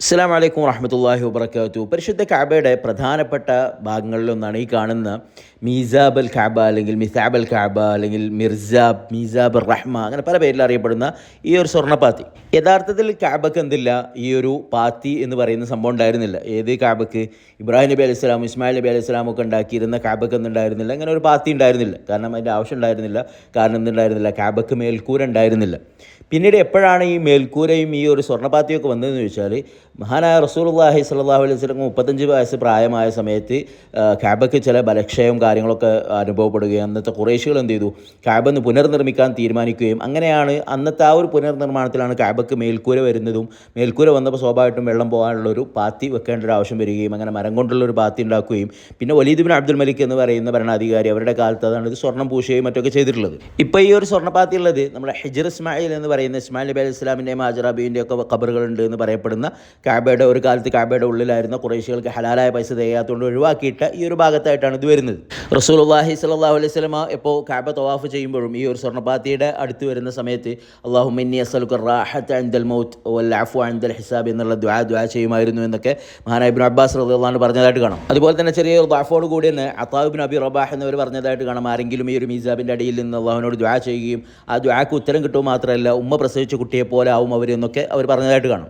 അസ്സാം വലൈക്കും വറഹമത്തല്ലാഹി വബർക്കാത്തു പരിശുദ്ധ കാബയുടെ പ്രധാനപ്പെട്ട ഭാഗങ്ങളിലൊന്നാണ് ഈ കാണുന്ന മീസാബൽ കാബ അല്ലെങ്കിൽ മിസാബൽ കാബ അല്ലെങ്കിൽ മിർസാബ് മീസാബ് റഹ്മ അങ്ങനെ പല പേരിൽ അറിയപ്പെടുന്ന ഈ ഒരു സ്വർണപ്പാത്തി. യഥാർത്ഥത്തിൽ കാബക്ക് എന്തില്ല? ഈ ഒരു പാത്തി എന്ന് പറയുന്ന സംഭവം ഉണ്ടായിരുന്നില്ല. ഏത് കാബക്ക്? ഇബ്രാഹിം നബി അലൈഹി സ്വലാം ഇസ്മായിൽ നബി അലൈഹി സ്വലാം ഒക്കെ ഉണ്ടാക്കിയിരുന്ന കാബക്ക് എന്തുണ്ടായിരുന്നില്ല അങ്ങനെ ഒരു പാത്തി ഉണ്ടായിരുന്നില്ല. കാരണം അതിന്റെ ആവശ്യം ഉണ്ടായിരുന്നില്ല. കാരണം എന്തുണ്ടായിരുന്നില്ല കാബക്ക് മേൽക്കൂര ഉണ്ടായിരുന്നില്ല. പിന്നീട് എപ്പോഴാണ് ഈ മേൽക്കൂരയും ഈ ഒരു സ്വർണപാത്തിയൊക്കെ വന്നതെന്ന് ചോദിച്ചാൽ മഹാനായ റസൂലുള്ളാഹി സ്വല്ലല്ലാഹു അലൈഹി സ്വലം മുപ്പത്തഞ്ച് വയസ്സ് പ്രായമായ സമയത്ത് ക്യാബയ്ക്ക് ചില ബലക്ഷയവും കാര്യങ്ങളൊക്കെ അനുഭവപ്പെടുകയും അന്നത്തെ കുറേശികൾ എന്ത് ചെയ്തു? ക്യാബെന്ന് പുനർനിർമ്മിക്കാൻ തീരുമാനിക്കുകയും അങ്ങനെയാണ് അന്നത്തെ ആ ഒരു പുനർനിർമ്മാണത്തിലാണ് ക്യാബക്ക് മേൽക്കൂര വരുന്നതും മേൽക്കൂര വന്നപ്പോൾ സ്വാഭാവികമായിട്ടും വെള്ളം പോകാനുള്ള ഒരു പാത്തി വെക്കേണ്ട ഒരു ആവശ്യം വരികയും അങ്ങനെ മരം കൊണ്ടുള്ള ഒരു പാത്തി ഉണ്ടാക്കുകയും പിന്നെ വലീദ് ബിൻ അബ്ദുൽ മലിക് എന്ന് പറയുന്ന ഭരണാധികാരി അവരുടെ കാലത്ത് അതാണ് ഇത് സ്വർണം പൂശുകയും മറ്റൊക്കെ ചെയ്തിട്ടുള്ളത്. ഇപ്പോൾ ഈ ഒരു സ്വർണപാത്തി ഉള്ളത് നമ്മുടെ ഹിജർ ഇസ്മായിൽ എന്ന് പറയുന്ന ഇസ്മായിൽ നബി അലൈഹി ഇസ്ലാമിന്റെയും ഹാജറാബീന്റെ ഒക്കെ കബറുകളുണ്ട് എന്ന് പറയപ്പെടുന്ന കാബയുടെ ഒരു കാലത്ത് കാബയുടെ ഉള്ളിലായിരുന്ന കുറേശികൾക്ക് ഹലാലായ പൈസ തികയാത്തതുകൊണ്ട് ഒഴിവാക്കിയിട്ട് ഈ ഒരു ഭാഗത്തായിട്ടാണ് ഇത് വരുന്നത്. റസൂൽ അള്ളാഹി സ്വല്ലല്ലാഹു അലൈഹി സ്വലമ ഇപ്പോൾ കാബ തവാഫ് ചെയ്യുമ്പോഴും ഈ ഒരു സ്വർണപാത്തിയുടെ അടുത്ത് വരുന്ന സമയത്ത് അള്ളാഹു മിന്നി അസലുക്ക് റാഹത്ത് അൻദൽ മൗത്ത് വൽ അഫു അൻദൽ ഹിസാബ് എന്നുള്ള ദ്വാ ദ്വാ ചെയ്യുമായിരുന്നു എന്നൊക്കെ മഹാനായ ഇബ്നു അബ്ബാസ് റളിയല്ലാഹു പറഞ്ഞതായിട്ട് കാണാം. അതുപോലെ തന്നെ ചെറിയ ഒരു ദാഫോട് കൂടി തന്നെ അത്താബിൻ അബി റബാഹ് എന്നവർ പറഞ്ഞതായിട്ട് കാണാം. ആരെങ്കിലും ഈ ഒരു മീസാബിന്റെ അടിയിൽ നിന്ന് അള്ളാഹുവിനോട് ദ്വാ ചെയ്യുകയും ആ ദ്വാക്ക് ഉത്തരം കിട്ടുക മാത്രമല്ല ഉമ്മ പ്രസവിച്ച കുട്ടിയെ പോലെ ആവും അവരെന്നൊക്കെ അവർ പറഞ്ഞതായിട്ട് കാണാം.